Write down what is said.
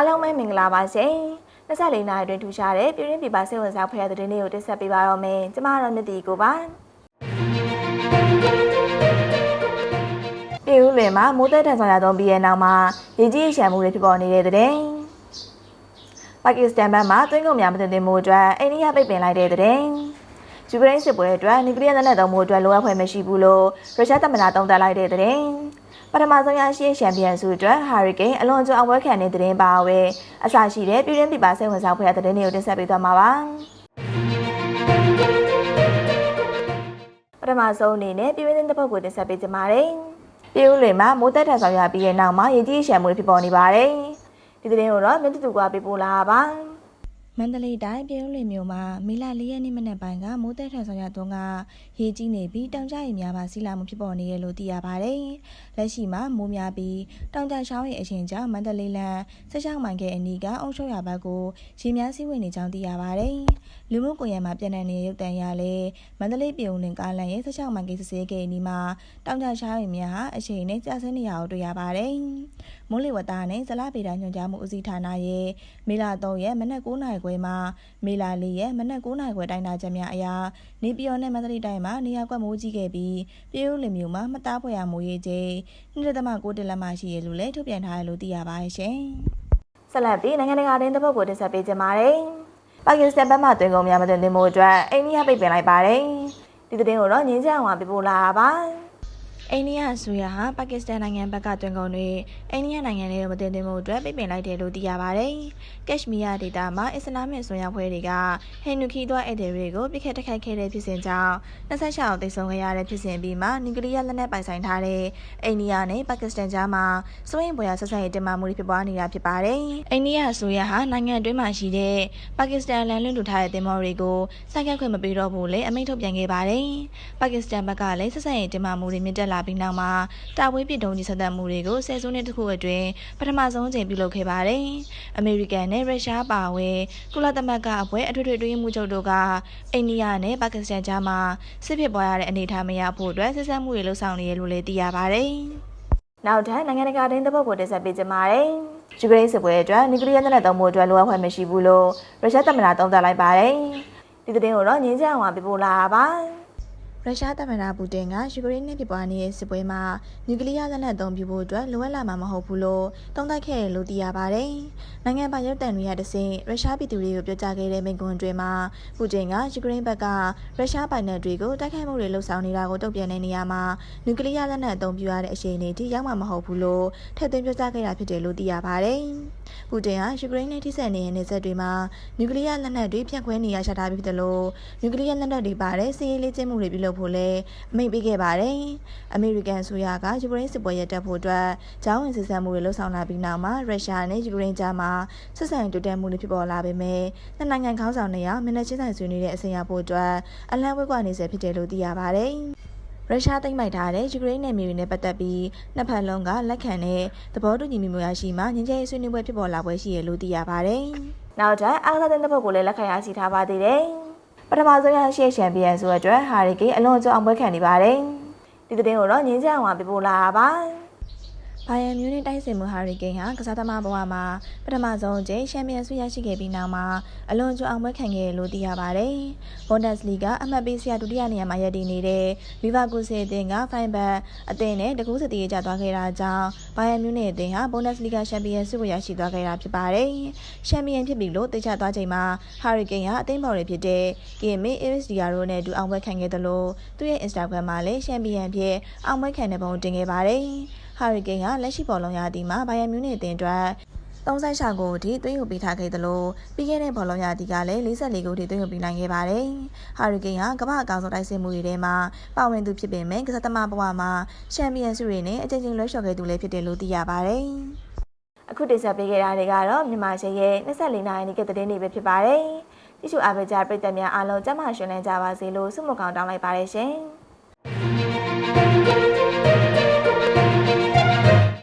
အားလုံးပဲမင်္ဂလာပါရှင်24နာရီအတွင်းထူရှားတဲ့ပြည်ရင်းပြည်ပစိတ်ဝင်စားဖွယ်တဲ့တဲ့နေ့ကိုတင်ဆက်ပေးပါတော့မယ်ကျမတို့မြတ်တီကိုပါပြည်ဦးလွင်မှာမိုးသက်ထန်ဆောင်ရသုံးပြီးရဲ့နောက်မှာရေကြီးရေရှမ်းမှုတွေဖြစ်ပေါ်နေတဲ့တဲ့ပါကစ္စတန်ဘက်မှသွင်းကုန်များမတင်တင်မှုအတွက်အိန္ဒိယပိတ်ပင်လိုက်တဲ့တဲ့ယူကရိန်းစစ်ပွဲအတွက်နျူကလ িয়ার လက်နက်သုံးမှုအတွက်လိုအပ်ဖွယ်မရှိဘူးလို့ရုရှားသမ္မတတုံ့တက်လိုက်တဲ့တဲ့ ပထမဆုံးရရှိချန်ပီယံဆုအတွက်ဟာရီကိန်းအလွန်ကျွံအဝဲခံတဲ့တဲ့ပါဝဲအစရှိတဲ့ပြည်ရင်းပြည်ပစိတ်ဝင်စားဖွယ်တဲ့တဲ့တွေကိုတင်ဆက်ပေးသွားမှာပါပထမဆုံးအနေနဲ့ပြည်ရင်းတဲ့ပုတ်ကိုတင်ဆက်ပေးကြပါမယ်ပြည်ဦးလွင်မှာမိုးတက်ထန်ဆောင်ရပြီးရဲ့နောက်မှာရေကြီးရှမ်းမှုတွေဖြစ်ပေါ်နေပါတယ်ဒီတဲ့ကိုတော့မြင့်တူကပေးပို့လာပါ မန္တလေးတိုင်းပြည်ဦးလွင်မြို့မှာမေလ၄ရက်နေ့မနက်ပိုင်းကမိုးသက်ထန်ဆောင်ရသွန်းကရေကြီးနေပြီးတောင်ကျရေများပါစီးလာမှုဖြစ်ပေါ်နေရလို့သိရပါတယ်။လက်ရှိမှာမိုးများပြီးတောင်ကျချောင်းရဲ့အချိန်ကြောင့်မန္တလေးလမ်းဆက်ချောင်းမိုင်ကအနီးကအုံရှုံရဘက်ကိုရေများစီးဝင်နေကြောင်းသိရပါတယ်။လူမှုကွန်ရက်မှာပြန့်နှံ့နေတဲ့ရုပ်တံရလဲမန္တလေးပြည်ဦးလွင်ကားလမ်းရဲ့ဆက်ချောင်းမိုင်ကိစစ်ဆေးကိအနီးမှာတောင်ကျချောင်းရေများဟာအချိန်နဲ့ကျဆင်းနေရအောင်တွေ့ရပါတယ်။မိုးလေဝသနဲ့ဇလဗေဒညွှန်ကြားမှုဦးစီးဌာနရဲ့မေလ3ရက်မနက်9:00နာရီခွဲမှာမေလ4ရက်မနက်9:00နာရီခွဲတိုင်းတာချက်များအရာနေပြည်တော်နဲ့မန္တလေးတိုင်းမှာနေရာကွက်မိုးကြီးခဲ့ပြီးပြည်ဦးလင်မြို့မှာမတားဖွယ်ရမိုးရေချိန်2.9တလက်မှရှိရလို့လည်းထုတ်ပြန်ထားတယ်လို့သိရပါတယ်ရှင်။ဆက်လက်ပြီးနိုင်ငံတကာတင်းတစ်ပုတ်ကိုတင်ဆက်ပေးကြပါမယ်။ပါကစ္စတန်ဘက်မှတွင်ကုန်များမတင်တင်မှုအတွက်အိန္ဒိယပိတ်ပင်လိုက်ပါတယ်။ဒီသတင်းကိုတော့ငင်းချအောင်ဝါပြပို့လာပါ။ အိန္ဒိယအစိုးရဟာပါကစ္စတန်နိုင်ငံဘက်ကတွင်ကုန်တွေအိန္ဒိယနိုင်ငံထဲကိုမတင်သွင်းမှုအတွက်ပိတ်ပင်လိုက်တယ်လို့သိရပါတယ်။ကက်ရှ်မီးယားဒေသမှာအစ္စလာမစ်ဆွမ်းရောက်ဖွဲ့တွေကဟိန္ဒူခီးသွွားဧည့်သည်တွေကိုပြစ်ခတ်တိုက်ခိုက်ခဲ့တဲ့ဖြစ်စဉ်ကြောင့်26အောင်သေဆုံးခဲ့ရတဲ့ဖြစ်စဉ်ပြီးမှနျူကလ িয়ার လက်နက်ပိုင်ဆိုင်ထားတဲ့အိန္ဒိယနဲ့ပါကစ္စတန်ကြားမှာစိုးရိမ်ဖွယ်ရာဆက်ဆံရေးတင်မာမှုတွေဖြစ်ပွားနေတာဖြစ်ပါတယ်။အိန္ဒိယအစိုးရဟာနိုင်ငံအတွင်းမှာရှိတဲ့ပါကစ္စတန်လန်လွင့်လူထားတဲ့သင်္ဘောတွေကိုစိုက်ခတ်ခွင့်မပေးတော့ဘူးလေအမိန့်ထုတ်ပြန်ခဲ့ပါတယ်။ပါကစ္စတန်ဘက်ကလည်းဆက်ဆံရေးတင်မာမှုတွေမြင့်တက်လာပြီးနောက်မှာတာဝေးပစ်တုံးကြီးဆက်သက်မှုတွေကိုဆယ်စုနှစ်တစ်ခုအတွင်းပထမဆုံးအကြိမ်ပြုလုပ်ခဲ့ပါတယ်။အမေရိကန်နဲ့ရုရှားပါဝင်ကုလသမဂ္ဂအဖွဲ့အထွေထွေတွင်းမှုချုပ်တို့ကအိန္ဒိယနဲ့ပါကစ္စတန်ကြားမှာစစ်ဖြစ်ပွားရတဲ့အနေအထားမရဖို့အတွက်ဆက်ဆက်မှုတွေလှုံ့ဆော်နေရလို့လည်းသိရပါတယ်။နောက်ထပ်နိုင်ငံတကာတင်းတစ်ပုတ်ကိုတင်ဆက်ပေးကြပါမယ်။ယူကရိန်းစစ်ပွဲအတွက်နျူကလ িয়ার လက်နက်သုံးမှုအတွက်လိုအပ်ဖွယ်မရှိဘူးလို့ရုရှားသမ္မတတုံ့တက်လိုက်ပါတယ်။ဒီသတင်းကိုတော့ငင်းချအောင်ဝါပြပို့လာပါ။ ရုရှားသမ္မတပူတင်ကယူကရိန်းနဲ့ဖြစ်ပွားနေတဲ့စစ်ပွဲမှာနျူကလ িয়ার လက်နက်အသုံးပြုဖို့အတွက်လိုအပ်လာမှာမဟုတ်ဘူးလို့တုံ့တက်ခဲ့တယ်လို့သိရပါတယ်။နိုင်ငံပိုင်ရုပ်သံတွေကတဆင့်ရုရှားပြည်သူတွေကိုပြောကြားခဲ့တဲ့မိန့်ခွန်းအတွင်းမှာပူတင်ကယူကရိန်းဘက်ကရုရှားပိုင်နက်တွေကိုတိုက်ခိုက်မှုတွေလှုပ်ဆောင်နေတာကိုတုံ့ပြန်တဲ့နေရာမှာနျူကလ িয়ার လက်နက်အသုံးပြုရတဲ့အခြေအနေထိရောက်မှာမဟုတ်ဘူးလို့ထည့်သွင်းပြောကြားခဲ့တာဖြစ်တယ်လို့သိရပါတယ်။ ပူတင်ဟာယူကရိန်းနဲ့ထိစပ်နေတဲ့နေဆက်တွေမှာနျူကလ িয়ার လက်နက်တွေဖြန့်ခွဲနေရချထားပြီးဖြစ်တယ်လို့နျူကလ িয়ার လက်နက်တွေပါတဲ့စစ်ရေးလေ့ကျင့်မှုတွေပြုလုပ်ဖို့လည်းအမိန့်ပေးခဲ့ပါတယ်။အမေရိကန်အစိုးရကယူကရိန်းစစ်ပွဲရပ်တန့်ဖို့အတွက်ဂျောင်းဝင်စစ်ဆင်မှုတွေလှုံ့ဆော်လာပြီးနောက်မှာရုရှားနဲ့ယူကရိန်းကြားမှာဆက်ဆံရေးတိုးတက်မှုတွေဖြစ်ပေါ်လာပေမဲ့နှစ်နိုင်ငံခေါင်းဆောင်တွေဟာမျက်နှာချင်းဆိုင်ဆွေးနွေးတဲ့အဆင့်ရောက်ဖို့အတွက်အလန့်ဝဲကွာနေစေဖြစ်တယ်လို့သိရပါတယ်။ ရုရှားသိမ်းပိုက်ထားတဲ့ယူကရိန်းနယ်မြေတွေနဲ့ပတ်သက်ပြီးနှစ်ဖက်လုံးကလက်ခံတဲ့သဘောတူညီမှုများရှိမှငြင်းချရေးဆွေးနွေးပွဲဖြစ်ပေါ်လာပွဲရှိရလို့သိရပါတယ်။နောက်ထပ်အားကစားတဲ့တစ်ပုတ်ကိုလည်းလက်ခံရရှိထားပါသေးတယ်။ပထမဆုံးရရှိချန်ပီယံဆိုအတွက်ဟာရီကိအလွန်ကျော်အောင်ပွဲခံနေပါတယ်။ဒီသတင်းကိုတော့ငင်းချအောင်ဝါပြပို့လာပါ။ ဘိုင်ယန်မြူးနစ်တိုက်စစ်မှုဟာရီကိန်းဟာကစားသမားဘဝမှာပထမဆုံးအကြိမ်ချန်ပီယံဆုရရှိခဲ့ပြီးနောက်မှာအလွန်ကျွံအောင်ပွဲခံခဲ့ရလို့သိရပါတယ်။ဘွန်ဒက်စ်လီဂါအမှတ်ပေးစရာဒုတိယနေရာမှာရပ်တည်နေတဲ့လီဗာပူးစေအသင်းကဖိုင်ဘတ်အသင်းနဲ့တကူးစတီးရကြသွားခဲ့တာကြောင့်ဘိုင်ယန်မြူးနစ်အသင်းဟာဘွန်ဒက်စ်လီဂါချန်ပီယံဆုကိုရရှိသွားခဲ့တာဖြစ်ပါတယ်။ချန်ပီယံဖြစ်ပြီလို့သိချသွားချိန်မှာဟာရီကိန်းဟာအသင်းပေါ်တွေဖြစ်တဲ့ကီမီအေဗစ်ဒီယာရိုနဲ့တူအောင်ပွဲခံခဲ့တယ်လို့သူ့ရဲ့ Instagram မှာလည်းချန်ပီယံဖြစ်အောင်ပွဲခံတဲ့ပုံတင်ခဲ့ပါတယ်။ ဟာရီကိန်းကလက်ရှိပေါ်လုံးရာသီမှာဘိုင်ယန်မြူးနစ်အသင်းအတွက်36ဂိုးအထိသွင်းယူပေးထားခဲ့သလိုပြီးခဲ့တဲ့ဘောလုံးရာသီကလည်း44ဂိုးအထိသွင်းယူပေးနိုင်ခဲ့ပါတယ်။ဟာရီကိန်းဟာကမ္ဘာအကောင်ဆုံးတိုက်စစ်မှုတွေထဲမှာပါဝင်သူဖြစ်ပေမဲ့ကစားသမားဘဝမှာချန်ပီယံဆုတွေနဲ့အကြိမ်ကြိမ်လွှဲချော်ခဲ့သူလည်းဖြစ်တယ်လို့သိရပါတယ်။အခုတင်ဆက်ပေးခဲ့တာတွေကတော့မြန်မာရှယ်ရဲ့24နိုင်နေ့ကတဲ့တဲ့နေ့ပဲဖြစ်ပါတယ်။ကြည့်ရှုအားပေးကြပရိသတ်များအားလုံးကျန်းမာရှင်လန်းကြပါစေလို့ဆုမကောင်းတောင်းလိုက်ပါတယ်ရှင်။